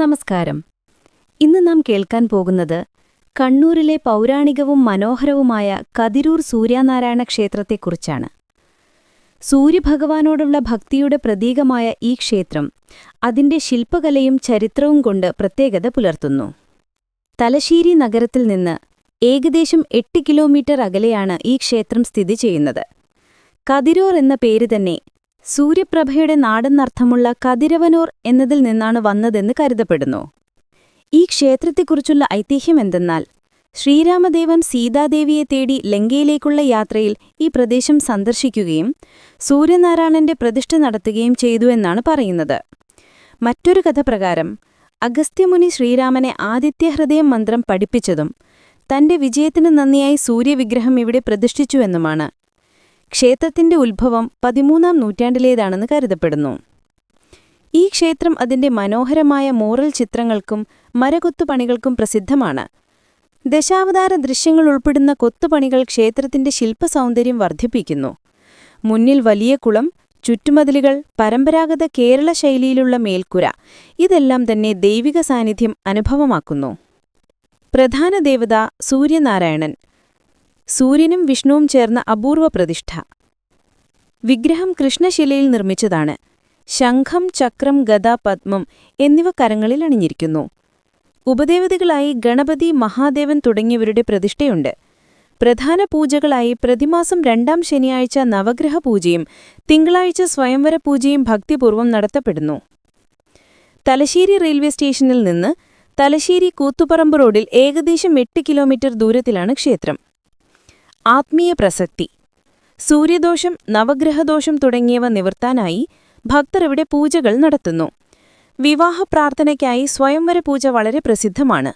നമസ്കാരം. ഇന്ന് നാം കേൾക്കാൻ പോകുന്നത് കണ്ണൂരിലെ പൗരാണികവും മനോഹരവുമായ കതിരൂർ സൂര്യനാരായണ ക്ഷേത്രത്തെക്കുറിച്ചാണ്. സൂര്യഭഗവാനോടുള്ള ഭക്തിയുടെ പ്രതീകമായ ഈ ക്ഷേത്രം അതിന്റെ ശില്പകലയും ചരിത്രവും കൊണ്ട് പ്രത്യേകത പുലർത്തുന്നു. തലശ്ശേരി നഗരത്തിൽ നിന്ന് ഏകദേശം എട്ട് കിലോമീറ്റർ അകലെയാണ് ഈ ക്ഷേത്രം സ്ഥിതി ചെയ്യുന്നത്. കതിരൂർ എന്ന പേര് തന്നെ സൂര്യപ്രഭയുടെ നാടെന്നർത്ഥമുള്ള കതിരവനൂർ എന്നതിൽ നിന്നാണ് വന്നതെന്ന് കരുതപ്പെടുന്നു. ഈ ക്ഷേത്രത്തെക്കുറിച്ചുള്ള ഐതിഹ്യം എന്തെന്നാൽ ശ്രീരാമദേവൻ സീതാദേവിയെ തേടി ലങ്കയിലേക്കുള്ള യാത്രയിൽ ഈ പ്രദേശം സന്ദർശിക്കുകയും സൂര്യനാരായണന്റെ പ്രതിഷ്ഠ നടത്തുകയും ചെയ്തു എന്നാണ് പറയുന്നത്. മറ്റൊരു കഥ പ്രകാരം അഗസ്ത്യമുനി ശ്രീരാമനെ ആദിത്യഹൃദയം മന്ത്രം പഠിപ്പിച്ചതും തന്റെ വിജയത്തിന് നന്ദിയായി സൂര്യവിഗ്രഹം ഇവിടെ പ്രതിഷ്ഠിച്ചുവെന്നുമാണ് ക്ഷേത്രത്തിന്റെ ഉത്ഭവം പതിമൂന്നാം നൂറ്റാണ്ടിലേതാണെന്ന് കരുതപ്പെടുന്നു. ഈ ക്ഷേത്രം അതിന്റെ മനോഹരമായ മോറൽ ചിത്രങ്ങൾക്കും മരകൊത്തുപണികൾക്കും പ്രസിദ്ധമാണ്. ദശാവതാര ദൃശ്യങ്ങൾ ഉൾപ്പെടുന്ന കൊത്തുപണികൾ ക്ഷേത്രത്തിന്റെ ശില്പസൗന്ദര്യം വർദ്ധിപ്പിക്കുന്നു. മുന്നിൽ വലിയ കുളം ചുറ്റുമതിലുകൾ പരമ്പരാഗത കേരള ശൈലിയിലുള്ള മേൽക്കുര ഇതെല്ലാം തന്നെ ദൈവിക സാന്നിധ്യം അനുഭവമാക്കുന്നു. പ്രധാന ദേവത സൂര്യനാരായണൻ. സൂര്യനും വിഷ്ണുവും ചേർന്ന അപൂർവ പ്രതിഷ്ഠ. വിഗ്രഹം കൃഷ്ണശിലയിൽ നിർമ്മിച്ചതാണ്. ശംഖം ചക്രം ഗദ പത്മം എന്നിവ കരങ്ങളിൽ അണിഞ്ഞിരിക്കുന്നു. ഉപദേവതകളായി ഗണപതി മഹാദേവൻ തുടങ്ങിയവരുടെ പ്രതിഷ്ഠയുണ്ട്. പ്രധാന പൂജകളായി പ്രതിമാസം രണ്ടാം ശനിയാഴ്ച നവഗ്രഹ പൂജയും തിങ്കളാഴ്ച സ്വയംവര പൂജയും ഭക്തിപൂർവം നടത്തപ്പെടുന്നു. തലശ്ശേരി റെയിൽവേ സ്റ്റേഷനിൽ നിന്ന് തലശ്ശേരി കൂത്തുപറമ്പ് റോഡിൽ ഏകദേശം എട്ട് കിലോമീറ്റർ ദൂരത്തിലാണ് ക്ഷേത്രം. ആത്മീയ പ്രസക്തി. സൂര്യദോഷം നവഗ്രഹദോഷം തുടങ്ങിയവ നിവർത്താനായി ഭക്തർ ഇവിടെ പൂജകൾ നടത്തുന്നു. വിവാഹ പ്രാർത്ഥനയ്ക്കായി സ്വയംവര പൂജ വളരെ പ്രസിദ്ധമാണ്.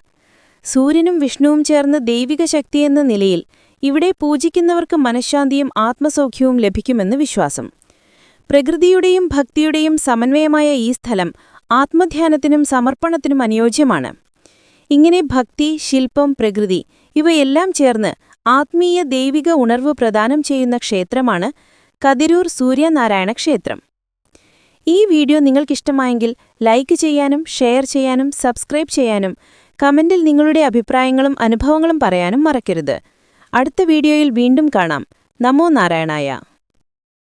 സൂര്യനും വിഷ്ണുവും ചേർന്ന് ദൈവിക ശക്തിയെന്ന നിലയിൽ ഇവിടെ പൂജിക്കുന്നവർക്ക് മനഃശാന്തിയും ആത്മസൗഖ്യവും ലഭിക്കുമെന്ന് വിശ്വാസം. പ്രകൃതിയുടെയും ഭക്തിയുടെയും സമന്വയമായ ഈ സ്ഥലം ആത്മധ്യാനത്തിനും സമർപ്പണത്തിനും അനുയോജ്യമാണ്. ഇങ്ങനെ ഭക്തി ശില്പം പ്രകൃതി ഇവയെല്ലാം ചേർന്ന് ആത്മീയ ദൈവിക ഉണർവ് പ്രദാനം ചെയ്യുന്ന ക്ഷേത്രമാണ് കതിരൂർ സൂര്യനാരായണ ക്ഷേത്രം. ഈ വീഡിയോ നിങ്ങൾക്കിഷ്ടമായെങ്കിൽ ലൈക്ക് ചെയ്യാനും ഷെയർ ചെയ്യാനും സബ്സ്ക്രൈബ് ചെയ്യാനും കമന്റിൽ നിങ്ങളുടെ അഭിപ്രായങ്ങളും അനുഭവങ്ങളും പറയാനും മറക്കരുത്. അടുത്ത വീഡിയോയിൽ വീണ്ടും കാണാം. നമോ നാരായണായ.